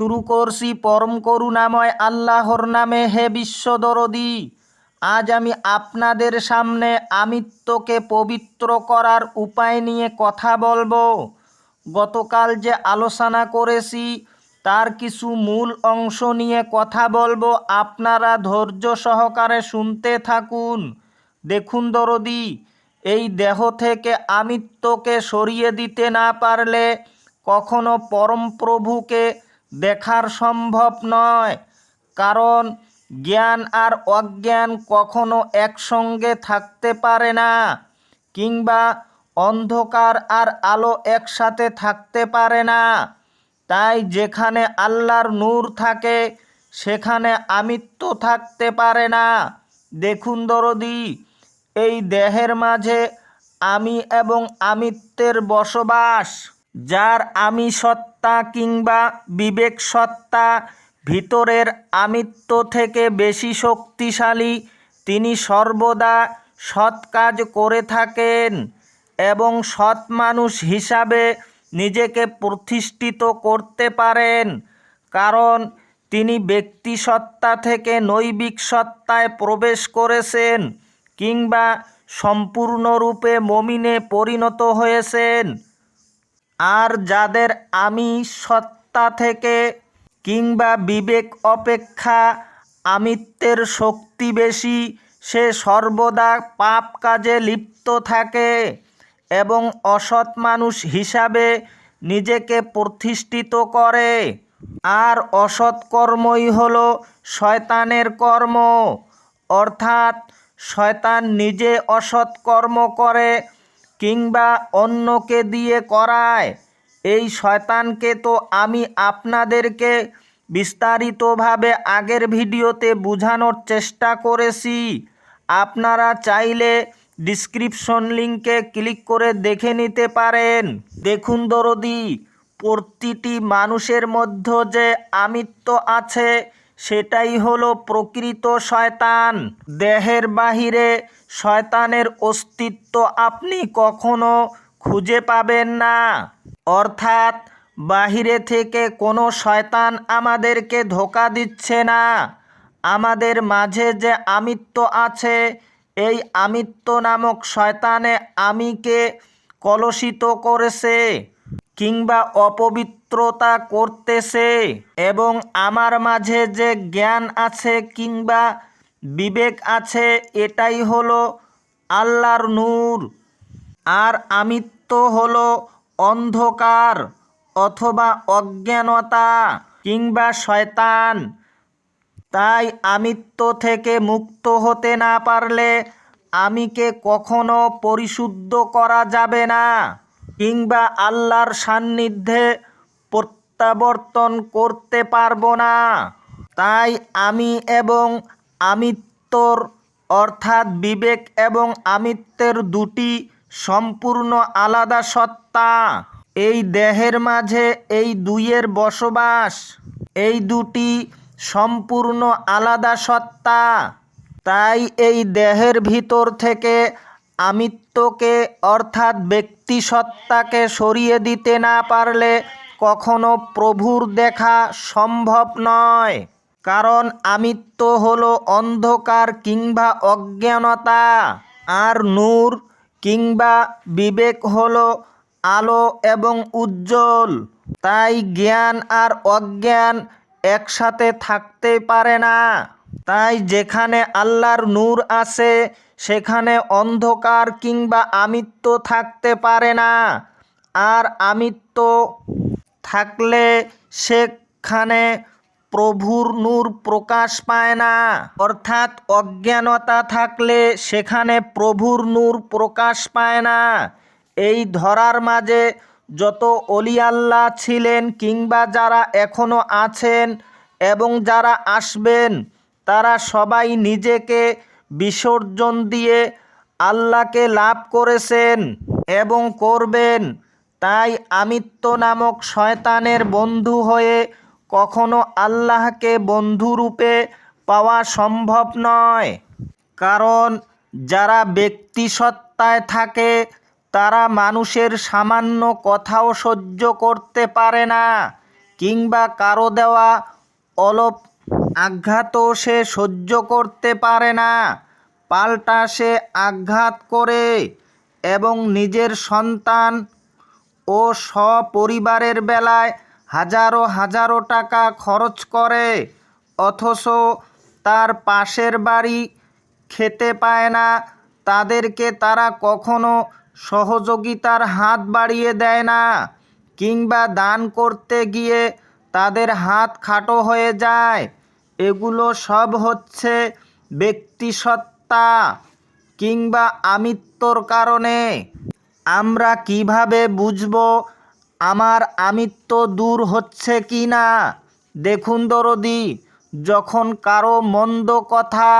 শুরু করছি পরম করুণাময় আল্লাহর নামে হে বিশ্ব বিশ্বদরদি, আজ আমি আপনাদের সামনে আমিত্বকে পবিত্র করার উপায় নিয়ে কথা বলব। গতকাল যে আলোচনা করেছি, তার কিছু মূল অংশ নিয়ে কথা বলব। আপনারা ধৈর্য সহকারে শুনতে থাকুন। দেখুন দরদি, এই দেহ থেকে আমিত্বকে সরিয়ে দিতে না পারলে কখনো পরম প্রভুকে দেখার সম্ভব নয়, কারণ জ্ঞান আর অজ্ঞান কখনো একসঙ্গে থাকতে পারে না, কিংবা অন্ধকার আর আলো একসাথে থাকতে পারে না। তাই যেখানে আল্লাহর নূর থাকে, সেখানে আমিত্ব থাকতে পারে না। দেখুন দরদি, এই দেহের মাঝে আমি এবং আমিত্বের বসবাস। যার আমি সত্তা কিংবা বিবেক সত্তা, ভিতরের আমিত্ব থেকে বেশি শক্তিশালী, তিনি সর্বদা সৎ কাজ করে থাকেন এবং সৎ মানুষ হিসাবে নিজেকে প্রতিষ্ঠিত করতে পারেন। কারণ তিনি ব্যক্তি সত্তা থেকে নৈবিক সত্তায় প্রবেশ করেছেন কিংবা সম্পূর্ণরূপে মমিনে পরিণত হয়েছেন। আর যাদের আমি সত্তা থেকে কিংবা বিবেক অপেক্ষা আমিত্বের শক্তি বেশি, সে সর্বদা পাপ কাজে লিপ্ত থাকে এবং অসৎ মানুষ হিসাবে নিজেকে প্রতিষ্ঠিত করে। আর অসৎ কর্মই হলো শয়তানের কর্ম, অর্থাৎ শয়তান নিজে অসৎ কর্ম করে কিংবা অন্যকে দিয়ে করায়। এই শয়তানকে তো আমি আপনাদেরকে বিস্তারিতভাবে আগের ভিডিওতে বোঝানোর চেষ্টা করেছি। আপনারা চাইলে ডিসক্রিপশন লিংকে ক্লিক করে দেখে নিতে পারেন। দেখুন দরদি, প্রতিটি মানুষের মধ্যে যে আমিত্ব আছে সেটাই হলো প্রকৃত শয়তান। দেহের বাহিরে শয়তানের অস্তিত্ব আপনি কখনো খুঁজে পাবেন না। অর্থাৎ বাহিরে থেকে কোনো শয়তান আমাদেরকে ধোকা দিচ্ছে না। আমাদের মাঝে যে আমিত্ব আছে, এই আমিত্ব নামক শয়তানে আমিকে কলুষিত করেছে। কিংবা অপবিত্রতা করতেছে এবং আমার মাঝে যে জ্ঞান আছে কিংবা বিবেক আছে, এটাই হলো আল্লাহর নূর। আর আমিত্ব হলো অন্ধকার অথবা অজ্ঞানতা কিংবা শয়তান। তাই আমিত্ব থেকে মুক্ত হতে না পারলে আমিকে কখনো পরিশুদ্ধ করা যাবে না। কিংবা আল্লাহর সান্নিধ্যে প্রত্যাবর্তন করতে পারব না। তাই আমি এবং আমিত্বর, অর্থাৎ বিবেক এবং আমিত্বের দুটি সম্পূর্ণ আলাদা সত্তা। এই দেহের মাঝে এই দুইয়ের বসবাস, এই দুটি সম্পূর্ণ আলাদা সত্তা। তাই এই দেহের ভিতর থেকে আমিত্বকে, অর্থাৎ ব্যক্তি সত্তাকে সরিয়ে দিতে না পারলে কখনো প্রভুর দেখা সম্ভব নয়। কারণ আমিত্ব হলো অন্ধকার কিংবা অজ্ঞানতা, আর নূর কিংবা বিবেক হলো আলো এবং উজ্জ্বল। তাই জ্ঞান আর অজ্ঞান একসাথে থাকতে পারে না। তাই যেখানে আল্লাহর নূর আছে সেখানে অন্ধকার কিংবা আমিত্ব থাকতে পারে না। আর আমিত্ব থাকলে সেখানে প্রভুর নূর প্রকাশ পায় না। অর্থাৎ অজ্ঞানতা থাকলে সেখানে প্রভুর নূর প্রকাশ পায় না। এই ধরার মাঝে যত অলিয়াল্লা ছিলেন কিংবা যারা এখনও আছেন এবং যারা আসবেন, তারা সবাই নিজেকে বিসর্জন দিয়ে আল্লাহকে লাভ করেছেন এবং করবেন। তাই আমিত্ব নামক শয়তানের বন্ধু হয়ে কখনো আল্লাহকে বন্ধুরূপে পাওয়া সম্ভব নয়। কারণ যারা ব্যক্তি সত্তায় থাকে, তারা মানুষের সামান্য কথাও সহ্য করতে পারে না, কিংবা কারও দেওয়া অলপ আঘাতও সে সহ্য করতে পারে না। পাল্টা সে আঘাত করে এবং নিজের সন্তান ও সপরিবারের বেলায় হাজারো হাজারো টাকা খরচ করে, অথচ তার পাশের বাড়ি খেতে পায় না। তাদেরকে তারা কখনো সহযোগিতার হাত বাড়িয়ে দেয় না, কিংবা দান করতে গিয়ে তাদের হাত খাটো হয়ে যায়। এগুলো সব হচ্ছে ব্যক্তিসত্তা কিংবা আমিত্বর কারণে। আমরা কীভাবে বুঝব আমার আমিত্ব দূর হচ্ছে কি না দেখুন দরদি, যখন কারও মন্দ কথা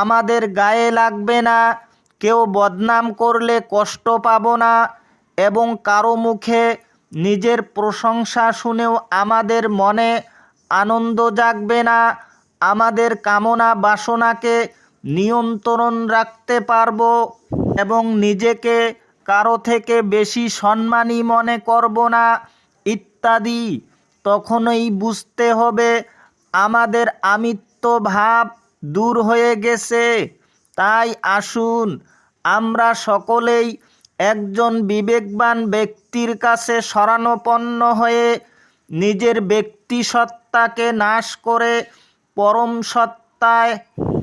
আমাদের গায়ে লাগবে না, কেউ বদনাম করলে কষ্ট পাবো না এবং কারও মুখে নিজের প্রশংসা শুনেও আমাদের মনে আনন্দ জাগবে না। আমাদের কামনা বাসনাকে নিয়ন্ত্রণ রাখতে পারব এবং নিজেকে কারও থেকে বেশি সম্মানী মনে করব না। ইত্যাদি। তখনই বুঝতে হবে আমাদের আমিত্ব ভাব দূর হয়ে গেছে। তাই আসুন, আমরা সকলেই একজন বিবেকবান ব্যক্তির কাছে শরণাপন্ন হয়ে নিজের ব্যক্তিসত্তাকে নাশ করে পরম সত্তায়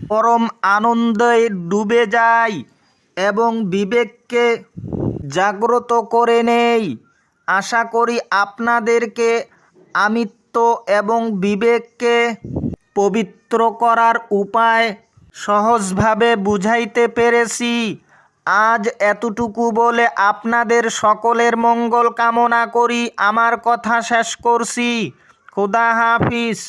পরম আনন্দে ডুবে যায় এবং বিবেককে জাগ্রত করে নেই। আশা করি আপনাদেরকে আমিত্ব এবং বিবেককে পবিত্র করার উপায় সহজভাবে বুঝাইতে পেরেছি। আজ এতটুকু বলে আপনাদের সকলের মঙ্গল কামনা করি। আমার কথা শেষ করছি। খুদা হাফিজ